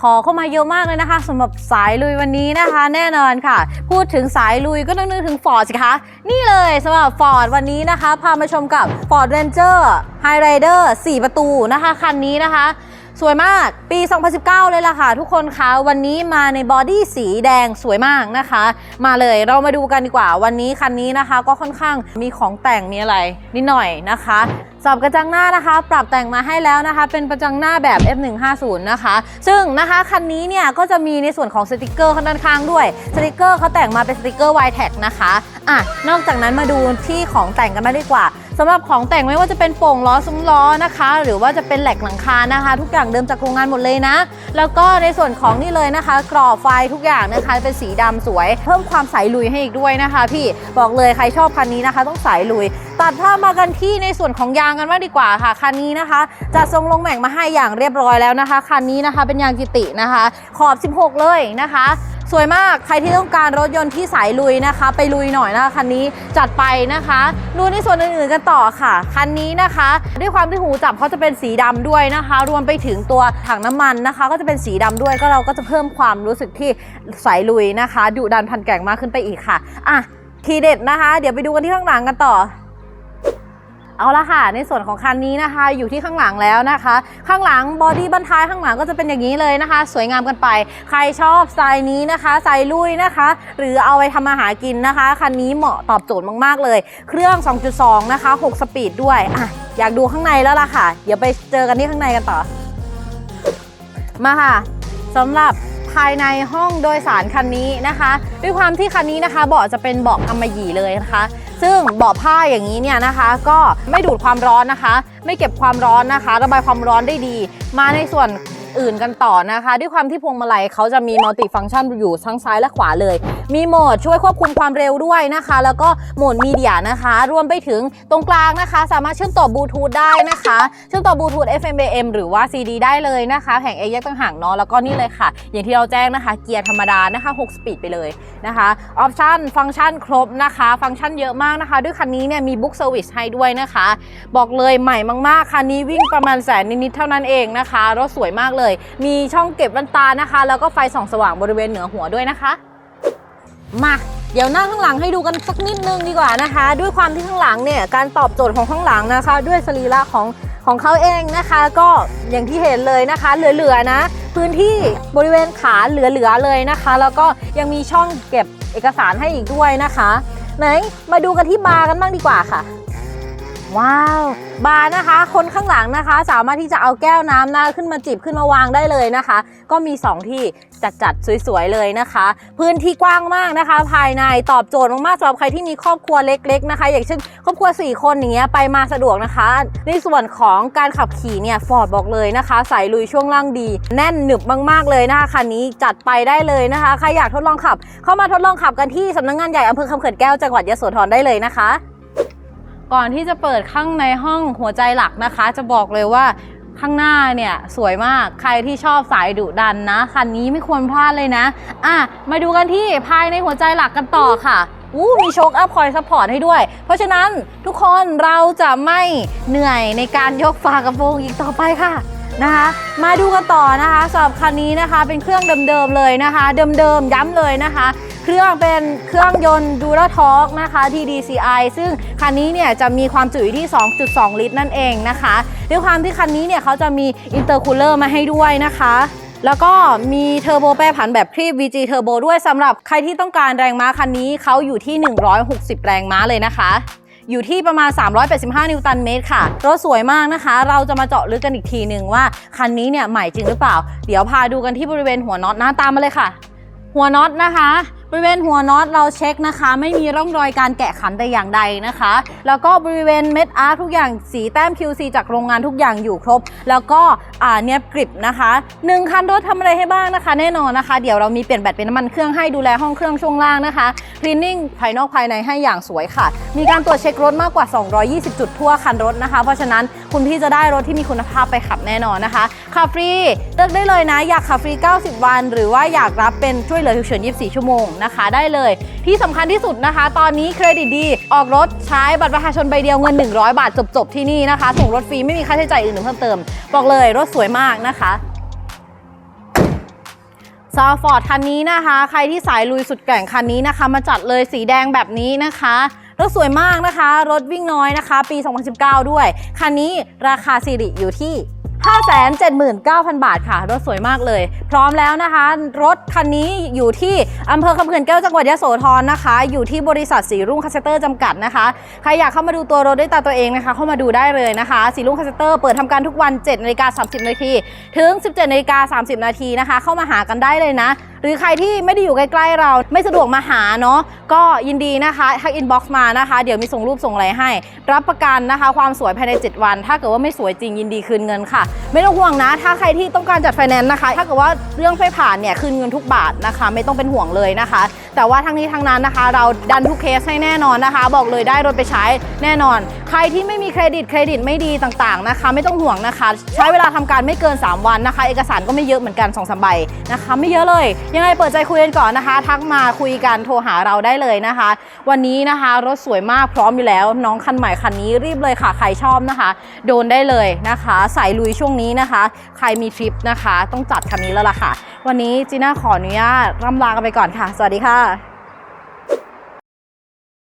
ขอเข้ามาเยอะมากเลยนะคะสำหรับสายลุยวันนี้นะคะ แน่นอนค่ะ พูดถึงสายลุยก็ต้องนึกถึงฟอร์ดสิคะ นี่เลยสำหรับฟอร์ดวันนี้นะคะ พามาชมกับ Ford Ranger High Rider 4 ประตูนะคะ คันนี้นะคะ สวยมากปี 2019 เลยล่ะค่ะ ทุกคนคะวันนี้มาในบอดี้สีแดงสวยมากนะคะ มาเลยเรามาดูกันดีกว่า วันนี้คันนี้นะคะ ก็ค่อนข้างมีของแต่งมีอะไรนิดหน่อยนะคะสำหรับกระจังหน้านะคะ ปรับแต่งมาให้แล้วนะคะ เป็นกระจังหน้าแบบ F150 นะคะ ซึ่งนะคะคันนี้เนี่ยก็จะมีในส่วนของสติกเกอร์ข้างด้านข้างด้วยสติกเกอร์เขาแต่งมาเป็นสติกเกอร์ y t e c นะคะอะนอกจากนั้นมาดูที่ของแต่งกันบ้างดีกว่า สำหรับของแต่งไม่ว่าจะเป็นโป่งล้อซุ้มล้อนะคะ หรือว่าจะเป็นแหลกหลังคานะคะ ทุกอย่างเดิมจากโรงงานหมดเลยนะ แล้วก็ในส่วนของนี่เลยนะคะ กรอบไฟทุกอย่างนะคะเป็นสีดำสวย เพิ่มความใสลุยให้อีกด้วยนะคะ พี่บอกเลยใครชอบคันนี้นะคะ ต้องใสลุย ตัดภาพมากันที่ในส่วนของยางกันบ้าดีกว่าค่ะคันนี้นะคะจะทรงลงแบ่งมาให้อย่างเรียบร้อยแล้วนะคะคันนี้นะคะ เป็นยางกิตินะคะ ขอบ 16 เลยนะคะ สวยมากใครที่ต้องการรถยนต์ที่สายลุยนะคะ ไปลุยหน่อยนะคะคันนี้จัดไปนะคะดูในส่วนอื่นๆกันต่อค่ะ คันนี้นะคะ ด้วยความที่หูจับเขาจะเป็นสีดำด้วยนะคะ รวมไปถึงตัวถังน้ำมันนะคะ ก็จะเป็นสีดำด้วยก็เราก็จะเพิ่มความรู้สึกที่สายลุยนะคะดุดันพันแก่งมากขึ้นไปอีกค่ะอะทีเด็ดนะคะ เดี๋ยวไปดูกันที่ข้างหลังกันต่อ เอาละค่ะ ในส่วนของคันนี้นะคะ อยู่ที่ข้างหลังแล้วนะคะ ข้างหลังบอดี้บันท้ายข้างหลังก็จะเป็นอย่างนี้เลยนะคะ สวยงามกันไป ใครชอบสไตล์นี้นะคะใส่ลุยนะคะ หรือเอาไปทำอาหากินนะคะคันนี้เหมาะตอบโจทย์มากๆเลย เครื่อง 2.2 นะคะ 6 สปีดด้วยอะอยากดูข้างในแล้วล่ะค่ะ เดี๋ยวไปเจอกันที่ข้างในกันต่อ มาค่ะสำหรับ ภายในห้องโดยสารคันนี้นะคะ ด้วยความที่คันนี้นะคะเบาะจะเป็นเบาะกำมะหยี่เลยนะคะ ซึ่งเบาะผ้าอย่างนี้เนี่ยนะคะ ก็ไม่ดูดความร้อนนะคะ ไม่เก็บความร้อนนะคะ ระบายความร้อนได้ดี มาในส่วน อื่นกันต่อนะคะ ด้วยความที่พวงมาลัยเขาจะมีมัลติฟัง c t ชันอยู่ทั้งซ้ายและขวาเลย มีโหมดช่วยควบคุมความเร็วด้วยนะคะ แล้วก็โหมดมีเดียนะคะ รวมไปถึงตรงกลางนะคะ สามารถเชื่อมต่อบลูทูธได้นะคะ เชื่อมต่อบลูทูธ FM AM หรือว่า CD ได้เลยนะคะแผง A แยกต่างหากเนาะแล้วก็นี่เลยค่ะ อย่างที่เราแจ้งนะคะ เกียร์ธรรมดานะคะ6สปีดไปเลยนะคะออปชันฟังก์ชันครบนะคะ ฟังก์ชันเยอะมากนะคะ ด้วยคันนี้เนี่ยมีบุ๊กเซอร์วิสให้ด้วยนะคะ บอกเลยใหม่มากๆคันนี้วิ่งประมาณแสนนิดๆเท่านั้นเองนะคะรถสวยมากเลยมีช่องเก็บแว่นตานะคะ แล้วก็ไฟส่องสว่างบริเวณเหนือหัวด้วยนะคะ มาเดี๋ยวนั่งข้างหลังให้ดูกันสักนิดนึงดีกว่านะคะ ด้วยความที่ข้างหลังเนี่ยการตอบโจทย์ของข้างหลังนะคะ ด้วยสรีระของของเขาเองนะคะ ก็อย่างที่เห็นเลยนะคะ เหลือๆนะ พื้นที่บริเวณขาเหลือๆเลยนะคะ แล้วก็ยังมีช่องเก็บเอกสารให้อีกด้วยนะคะ ไหนมาดูกันที่บาร์กันบ้างดีกว่าค่ะ ว้าว บาร์นะคะ คนข้างหลังนะคะ สามารถที่จะเอาแก้วน้ำนะขึ้นมาจิบขึ้นมาวางได้เลยนะคะ ก็มี 2 ที่จัดจัดสวยๆเลยนะคะ พื้นที่กว้างมากนะคะ ภายในตอบโจทย์มากๆสำหรับใครที่มีครอบครัวเล็ก ๆนะคะ อย่างเช่น ครอบครัว 4 คนอย่างเงี้ยไปมาสะดวกนะคะ ในส่วนของการขับขี่เนี่ยฟอร์ดบอกเลยนะคะสายลุยช่วงล่างดี แน่นหนึบมากๆเลยนะคะคันนี้จัดไปได้เลยนะคะใครอยากทดลองขับ เข้ามาทดลองขับกันที่สำนักงานใหญ่อำเภอคำเขื่อนแก้วจังหวัดยโสธรได้เลยนะคะ ก่อนที่จะเปิดข้างในห้องหัวใจหลักนะคะ จะบอกเลยว่าข้างหน้าเนี่ยสวยมากใครที่ชอบสายดุดันนะคันนี้ไม่ควรพลาดเลยนะ อะ มาดูกันที่ภายในหัวใจหลักกันต่อค่ะอู้มีโชคอัพคอยซัพพอร์ตให้ด้วย เพราะฉะนั้นทุกคนเราจะไม่เหนื่อยในการยกฝากระโปรงอีกต่อไปค่ะนะคะ มาดูกันต่อนะคะสำหรับคันนี้นะคะ เป็นเครื่องเดิมๆเลยนะคะ เดิมๆย้ำเลยนะคะ รื่องเป็นเครื่องยนต์ดูราทอร์กนะคะ TDCI ซึ่งคันนี้เนี่ยจะมีความจุอยู่ที่ 2.2 ลิตรนั่นเองนะคะด้วยความที่คันนี้เนี่ยเขาจะมีอินเตอร์คูลเลอร์มาให้ด้วยนะคะแล้วก็มีเทอร์โบแปรผันแบบครีบ VG Turbo ด้วยสำหรับใครที่ต้องการแรงม้าคันนี้เขาอยู่ที่ 160 แรงม้าเลยนะคะ อยู่ที่ประมาณ 385 นิวตันเมตรค่ะ รถสวยมากนะคะ เราจะมาเจาะลึกกันอีกทีหนึ่งว่า คันนี้เนี่ยใหม่จริงหรือเปล่า เดี๋ยวพาดูกันที่บริเวณหัวน็อตหน้าตามมาเลยค่ะ หัวน็อตนะคะ บริเวณหัวน็อตเราเช็คนะคะ ไม่มีร่องรอยการแกะขันแต่อย่างใดนะคะ แล้วก็บริเวณเม็ดอาร์ทุกอย่างสีแต้ม QC จากโรงงานทุกอย่างอยู่ครบ แล้วก็เนียบกริบนะคะหนึ่งคันรถทำอะไรให้บ้างนะคะ แน่นอนนะคะ เดี๋ยวเรามีเปลี่ยนแบตเป็นน้ำมันเครื่องให้ดูแลห้องเครื่องช่วงล่างนะคะคลีนนิ่งภายนอกภายในให้อย่างสวยค่ะ มีการตรวจเช็ครถมากกว่า 220 จุดทั่วคันรถนะคะ เพราะฉะนั้นคุณพี่จะได้รถที่มีคุณภาพไปขับแน่นอนนะคะขับฟรีเลือกได้เลยนะอยากขับฟรี 90 วัน หรือว่าอยากรับเป็นช่วยเหลือฉุกเฉิน 24 ชั่วโมงนะคะได้เลย ที่สำคัญที่สุดนะคะ ตอนนี้เครดิตดี ออกรถใช้บัตรประชาชนใบเดียวเงิน 100 บาทจบๆที่นี่นะคะ ส่งรถฟรีไม่มีค่าใช้จ่ายอื่นเพิ่มเติม บอกเลยรถสวยมากนะคะซาฟอร์ดคันนี้นะคะ ใครที่สายลุยสุดแกร่งคันนี้นะคะ มาจัดเลยสีแดงแบบนี้นะคะ รถสวยมากนะคะ รถวิ่งน้อยนะคะ ปี 2019 ด้วย คันนี้ราคาซีริอยู่ที่ 579,000 บาทค่ะ รถสวยมากเลย พร้อมแล้วนะคะ รถคันนี้อยู่ที่อำเภอคำเขื่อนแก้วจังหวัดยะโสธรนะคะ อยู่ที่บริษัทสีรุ่งคาสเตอร์จำกัดนะคะ ใครอยากเข้ามาดูตัวรถด้วยตาตัวเองนะคะ เข้ามาดูได้เลยนะคะสีรุ่งคาสเตอร์เปิดทำการทุกวัน7นาฬิกา30นาทีถึง 17นาฬิกา30นาทีนะคะ เข้ามาหากันได้เลยนะ หรือใครที่ไม่ได้อยู่ใกล้ๆเราไม่สะดวกมาหาเนาะก็ยินดีนะคะทักอินบ็อกซ์มานะคะ เดี๋ยวมีส่งรูปส่งอะไรให้ รับประกันนะคะ ความสวยภายใน 7 วัน ถ้าเกิดว่าไม่สวยจริงยินดีคืนเงินค่ะไม่ต้องห่วงนะ ถ้าใครที่ต้องการจัดไฟแนนซ์นะคะ ถ้าเกิดว่าเรื่องไฟผ่านเนี่ยคืนเงินทุกบาทนะคะ ไม่ต้องเป็นห่วงเลยนะคะ แต่ว่าทั้งนี้ทั้งนั้นนะคะ เราดันทุกเคสให้แน่นอนนะคะ บอกเลยได้รถไปใช้แน่นอน ใครที่ไม่มีเครดิตเครดิตไม่ดีต่างๆนะคะ ไม่ต้องห่วงนะคะ ใช้เวลาทำการไม่เกิน 3 วันนะคะ เอกสารก็ไม่เยอะเหมือนกัน2อสใบนะคะ ไม่เยอะเลย ยังไงเปิดใจคุยกันก่อนนะคะ ทักมาคุยกันโทรหาเราได้เลยนะคะ วันนี้นะคะรถสวยมากพร้อมอยู่แล้ว น้องคันใหม่คันนี้รีบเลยค่ะใครชอบนะคะ โดนได้เลยนะคะ สายลุยช่วงนี้นะคะ ใครมีทริปนะคะ ต้องจัดคันนี้แล้วล่ะค่ะ วันนี้จีน่าขออนุญาตร่ำลากันไปก่อนค่ะ สวัสดีค่ะ